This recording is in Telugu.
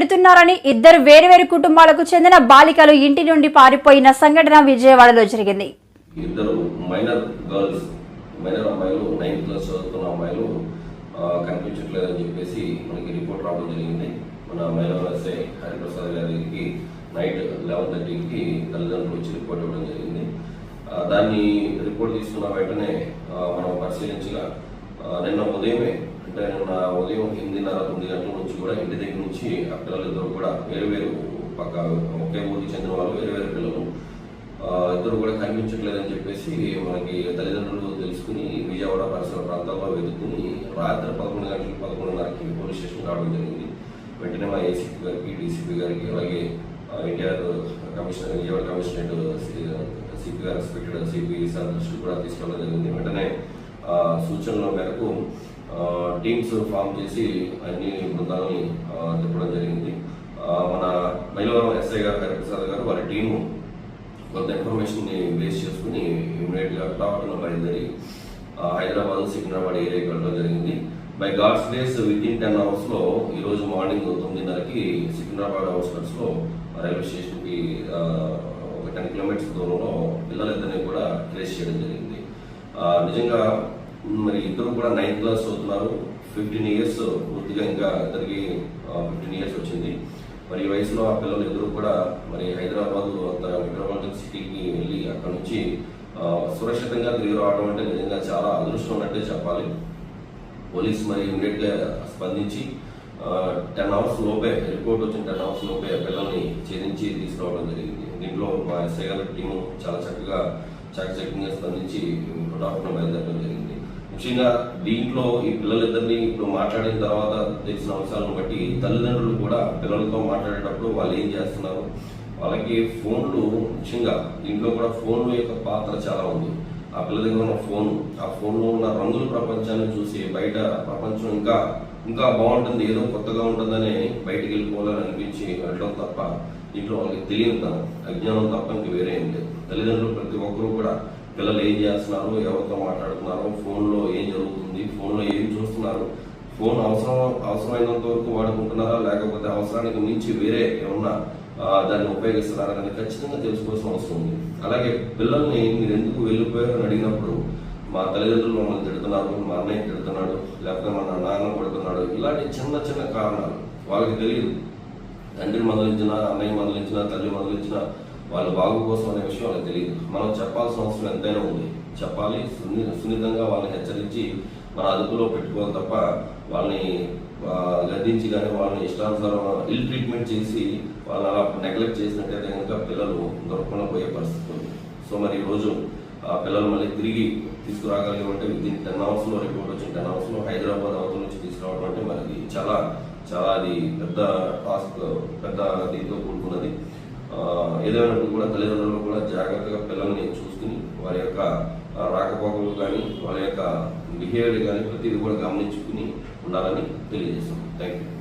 తిడుతున్నారని ఇద్దరు వేరువేరు కుటుంబాలకు చెందిన బాలికలు ఇంటి నుండి పారిపోయిన సంఘటన విజయవాడలో జరిగింది. ఇద్దరు మైనర్ గర్ల్స్ మైనర్ అమ్మాయిలు నైన్త్ క్లాస్ చదువుతున్న అమ్మాయిలు కనిపించట్లేదని చెప్పేసి మనకి రిపోర్ట్ రావడం జరిగింది. మన మైనర్ ఎస్ఐ హరిప్రసాద్ గారికి నైట్ లెవెన్ థర్టీకి తల్లిదండ్రులు వచ్చి రిపోర్ట్ ఇవ్వడం జరిగింది. దాన్ని రిపోర్ట్ తీసుకున్న వెంటనే మనం పరిశీలించగా నిన్న ఉదయమే అంటే నిన్న ఉదయం ఎనిమిదిన్నర తొమ్మిది గంటల నుంచి కూడా ఇంటి దగ్గర నుంచి ఆ ఇద్దరు కూడా వేరువేరు పక్క ఒకే ఊరికి చెందిన వాళ్ళు వేరువేరు పిల్లలు. ఇద్దరు కూడా కనిపించట్లేదని చెప్పేసి మనకి తల్లిదండ్రులు తెలుసుకుని విజయవాడ పరిసర ప్రాంతాల్లో వెతుకుని రాత్రి పదకొండు గంటలకు పదకొండున్నరకి పోలీస్ స్టేషన్ రావడం జరిగింది. వెంటనే మా ఏసీపీ గారికి డీసీపీ గారికి అలాగే NTR commissioner Vijayawada commissionerate CP గారు ఎక్స్పెక్టెడ్ సిపి సార్ కూడా తీసుకోవడం జరిగింది. వెంటనే సూచనల మేరకు టీమ్స్ ఫామ్ చేసి అన్ని బృందాలని తిప్పడం జరిగింది. మన మైలవరం ఎస్ఐ గారు హరిప్రసాద్ గారు వారి టీము కొంత ఇన్ఫర్మేషన్ని బేస్ చేసుకుని ఇమీడియట్గా టాప్లో బయలుదేరి హైదరాబాద్ సికింద్రాబాద్ ఏరియాకి వెళ్ళడం జరిగింది. By God's place within ten అవర్స్లో ఈరోజు మార్నింగ్ తొమ్మిదిన్నరకి సికింద్రాబాద్ అవుట్స్కట్స్లో రైల్వే స్టేషన్కి ఒక టెన్ కిలోమీటర్స్ దూరంలో పిల్లలిద్దరిని కూడా ట్రేస్ చేయడం జరిగింది. నిజంగా మరి ఇద్దరు కూడా నైన్త్ క్లాస్ చదువుతున్నారు. ఫిఫ్టీన్ ఇయర్స్ పూర్తిగా ఇంకా ఇద్దరికి ఫిఫ్టీన్ ఇయర్స్ వచ్చింది. మరి ఈ వయసులో ఆ పిల్లలు ఇద్దరు కూడా మరి హైదరాబాద్ అంత మెట్రోపాలిటన్ సిటీకి వెళ్ళి అక్కడ నుంచి సురక్షితంగా తిరిగి రావడం అంటే నిజంగా చాలా అదృష్టం ఉన్నట్టే చెప్పాలి. పోలీస్ మరి ఇమీడియట్గా స్పందించి టెన్ అవర్స్ లోపే రిపోర్ట్ వచ్చిన టెన్ అవర్స్ లోపే పిల్లల్ని ఛేదించి తీసుకురావడం జరిగింది. దీంట్లో మా ఎస్ఐ గారి టీము చాలా చక్కగా చాకచక్యంగా స్పందించి హుటాహుటిన బయలుదేరడం జరిగింది. ముఖ్యంగా దీంట్లో ఈ పిల్లలిద్దరిని ఇప్పుడు మాట్లాడిన తర్వాత తెలిసిన అంశాలను బట్టి తల్లిదండ్రులు కూడా పిల్లలతో మాట్లాడేటప్పుడు వాళ్ళు ఏం చేస్తున్నారు? వాళ్ళకి ఫోన్లు ముఖ్యంగా దీంట్లో కూడా ఫోన్ల యొక్క పాత్ర చాలా ఉంది. ఆ పిల్ల దగ్గర ఉన్న ఫోన్ ఆ ఫోన్లో ఉన్న రంగుల ప్రపంచాన్ని చూసి బయట ప్రపంచం ఇంకా ఇంకా బాగుంటుంది ఏదో కొత్తగా ఉంటుందని బయటికి వెళ్ళిపోవాలని అనిపించి వెళ్ళడం తప్ప దీంట్లో వాళ్ళకి తెలియదు అజ్ఞానం తప్ప ఇంక వేరే ఏం లేదు. తల్లిదండ్రులు ప్రతి ఒక్కరూ కూడా పిల్లలు ఏం చేస్తున్నారు ఎవరితో మాట్లాడుతున్నారు ఫోన్లో ఏం జరుగుతుంది ఫోన్లో ఏం చూస్తున్నారు ఫోన్ అవసరం అవసరమైనంత వరకు వాడుకుంటున్నారా లేకపోతే అవసరానికి మించి వేరే ఏమన్నా దాన్ని ఉపయోగిస్తున్నారా అనేది ఖచ్చితంగా తెలుసుకోవాల్సిన అవసరం ఉంది. అలాగే పిల్లల్ని మీరు ఎందుకు వెళ్ళిపోయారు అని అడిగినప్పుడు మా తల్లిదండ్రులు మమ్మల్ని తిడుతున్నారు మా అన్నయ్య తిడుతున్నాడు లేకపోతే మా నాన్న కొడుతున్నాడు ఇలాంటి చిన్న చిన్న కారణాలు వాళ్ళకి తెలియదు. తండ్రి మందలించినా అన్నయ్య మందలించినా తల్లి మందలించినా వాళ్ళు బాగు కోసం అనే విషయం వాళ్ళకి తెలియదు. మనం చెప్పాల్సిన అవసరం ఎంతైనా ఉంది. చెప్పాలి సున్ని సున్నితంగా వాళ్ళని హెచ్చరించి మన అదుపులో పెట్టుకోవాలి తప్ప వాళ్ళని గద్దించి కానీ వాళ్ళని ఇష్టానుసారం ఇల్ ట్రీట్మెంట్ చేసి వాళ్ళని అలా నెగ్లెక్ట్ చేసినట్టయితే కనుక పిల్లలు దొరకకుండా పోయే పరిస్థితి ఉంది. సో మరి ఈరోజు ఆ పిల్లలు మళ్ళీ తిరిగి తీసుకురాగలిగామంటే విత్ ఇన్ టెన్ అవర్స్లో రిపోర్ట్ వచ్చిన టెన్ అవర్స్లో హైదరాబాద్ అవతల నుంచి తీసుకురావడం అంటే మరి చాలా చాలా అది పెద్ద టాస్క్ పెద్ద దీంతో కూడుకున్నది. ఏదైనప్పుడు కూడా తల్లిదండ్రులు కూడా జాగ్రత్తగా పిల్లల్ని చూసుకుని వారి యొక్క రాకపోకలు కానీ వాళ్ళ యొక్క బిహేవియర్ కానీ ప్రతిదీ కూడా గమనించుకుని ఉండాలని తెలియజేస్తాం థ్యాంక్ యూ